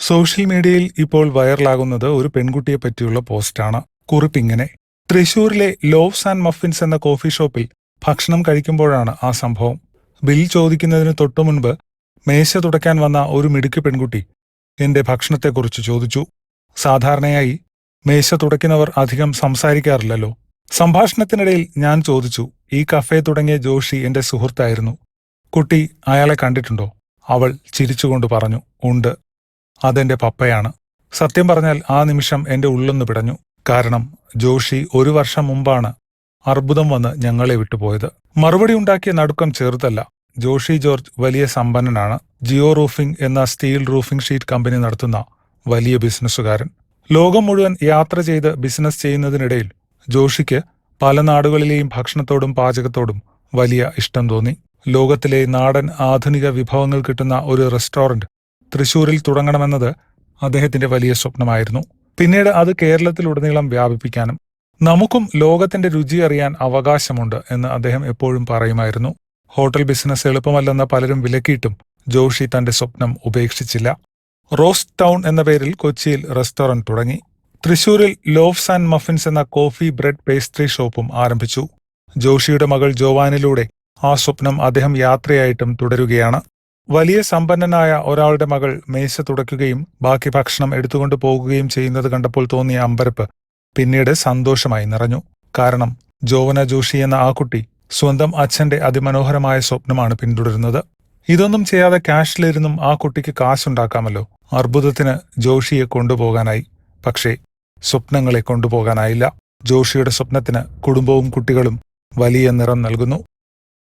Social മീഡിയയിൽ ഇപ്പോൾ വൈറലാകുന്നത് ഒരു പെൺകുട്ടിയെ പറ്റിയുള്ള പോസ്റ്റാണ്. കുറിപ്പിങ്ങനെ. തൃശൂരിലെ ലോവ്സ് ആൻഡ് മഫിൻസ് എന്ന കോഫി ഷോപ്പിൽ ഭക്ഷണം കഴിക്കുമ്പോഴാണ് ആ സംഭവം. ബിൽ ചോദിക്കുന്നതിന് തൊട്ടു മുൻപ് മേശ തുടയ്ക്കാൻ വന്ന ഒരു മിടുക്ക് പെൺകുട്ടി എന്റെ ഭക്ഷണത്തെക്കുറിച്ച് ചോദിച്ചു. സാധാരണയായി മേശ തുടയ്ക്കുന്നവർ അധികം സംസാരിക്കാറില്ലല്ലോ. സംഭാഷണത്തിനിടയിൽ ഞാൻ ചോദിച്ചു ഈ കഫേ തുടങ്ങിയ ജോഷി എന്റെ സുഹൃത്തായിരുന്നു. കുട്ടി അയാളെ കണ്ടിട്ടുണ്ടോ? അവൾ ചിരിച്ചുകൊണ്ട് പറഞ്ഞു ഉണ്ട്. അതെന്റെ പപ്പയാണ്. സത്യം പറഞ്ഞാൽ ആ നിമിഷം എന്റെ ഉള്ളൊന്ന് പിടഞ്ഞു. കാരണം ജോഷി ഒരു വർഷം മുമ്പാണ് അർബുദം വന്ന് ഞങ്ങളെ വിട്ടുപോയത്. മറുപടി ഉണ്ടാക്കിയ നടുക്കം ചെറുതല്ല. ജോഷി ജോർജ് വലിയ സമ്പന്നനാണ്. ജിയോ റൂഫിംഗ് എന്ന സ്റ്റീൽ റൂഫിംഗ് ഷീറ്റ് കമ്പനി നടത്തുന്ന വലിയ ബിസിനസ്സുകാരൻ. ലോകം മുഴുവൻ യാത്ര ചെയ്ത് ബിസിനസ് ചെയ്യുന്നതിനിടയിൽ ജോഷിക്ക് പല നാടുകളിലെയും ഭക്ഷണത്തോടും പാചകത്തോടും വലിയ ഇഷ്ടം തോന്നി. ലോകത്തിലെ നാടൻ ആധുനിക വിഭവങ്ങൾ കിട്ടുന്ന ഒരു റെസ്റ്റോറന്റ് തൃശൂരിൽ തുടങ്ങണമെന്നത് അദ്ദേഹത്തിന്റെ വലിയ സ്വപ്നമായിരുന്നു. പിന്നീട് അത് കേരളത്തിലുടനീളം വ്യാപിപ്പിക്കാനും നമുക്കും ലോകത്തിന്റെ രുചി അറിയാൻ അവകാശമുണ്ട് എന്ന് അദ്ദേഹം എപ്പോഴും പറയുമായിരുന്നു. ഹോട്ടൽ ബിസിനസ് എളുപ്പമല്ലെന്ന പലരും വിലക്കിയിട്ടും ജോഷി തന്റെ സ്വപ്നം ഉപേക്ഷിച്ചില്ല. റോസ് ടൗൺ എന്ന പേരിൽ കൊച്ചിയിൽ റെസ്റ്റോറന്റ് തുടങ്ങി. തൃശൂരിൽ ലോഫ്സ് ആൻഡ് മഫിൻസ് എന്ന കോഫി ബ്രെഡ് പേസ്ട്രി ഷോപ്പും ആരംഭിച്ചു. ജോഷിയുടെ മകൾ ജോവാനിലൂടെ ആ സ്വപ്നം അദ്ദേഹം യാത്രയായിട്ടും തുടരുകയാണ്. വലിയ സമ്പന്നനായ ഒരാളുടെ മകൾ മേശ തുടയ്ക്കുകയും ബാക്കി ഭക്ഷണം എടുത്തുകൊണ്ട് പോകുകയും ചെയ്യുന്നത് കണ്ടപ്പോൾ തോന്നിയ അമ്പരപ്പ് പിന്നീട് സന്തോഷമായി നിറഞ്ഞു. കാരണം ജോവന ജോഷി എന്ന ആ കുട്ടി സ്വന്തം അച്ഛന്റെ അതിമനോഹരമായ സ്വപ്നമാണ് പിന്തുടരുന്നത്. ഇതൊന്നും ചെയ്യാതെ ക്യാഷിലിരുന്നും ആ കുട്ടിക്ക് കാശുണ്ടാക്കാമല്ലോ. അർബുദത്തിന് ജോഷിയെ കൊണ്ടുപോകാനായി. പക്ഷേ സ്വപ്നങ്ങളെ കൊണ്ടുപോകാനായില്ല. ജോഷിയുടെ സ്വപ്നത്തിന് കുടുംബവും കുട്ടികളും വലിയ നിറം നൽകുന്നു.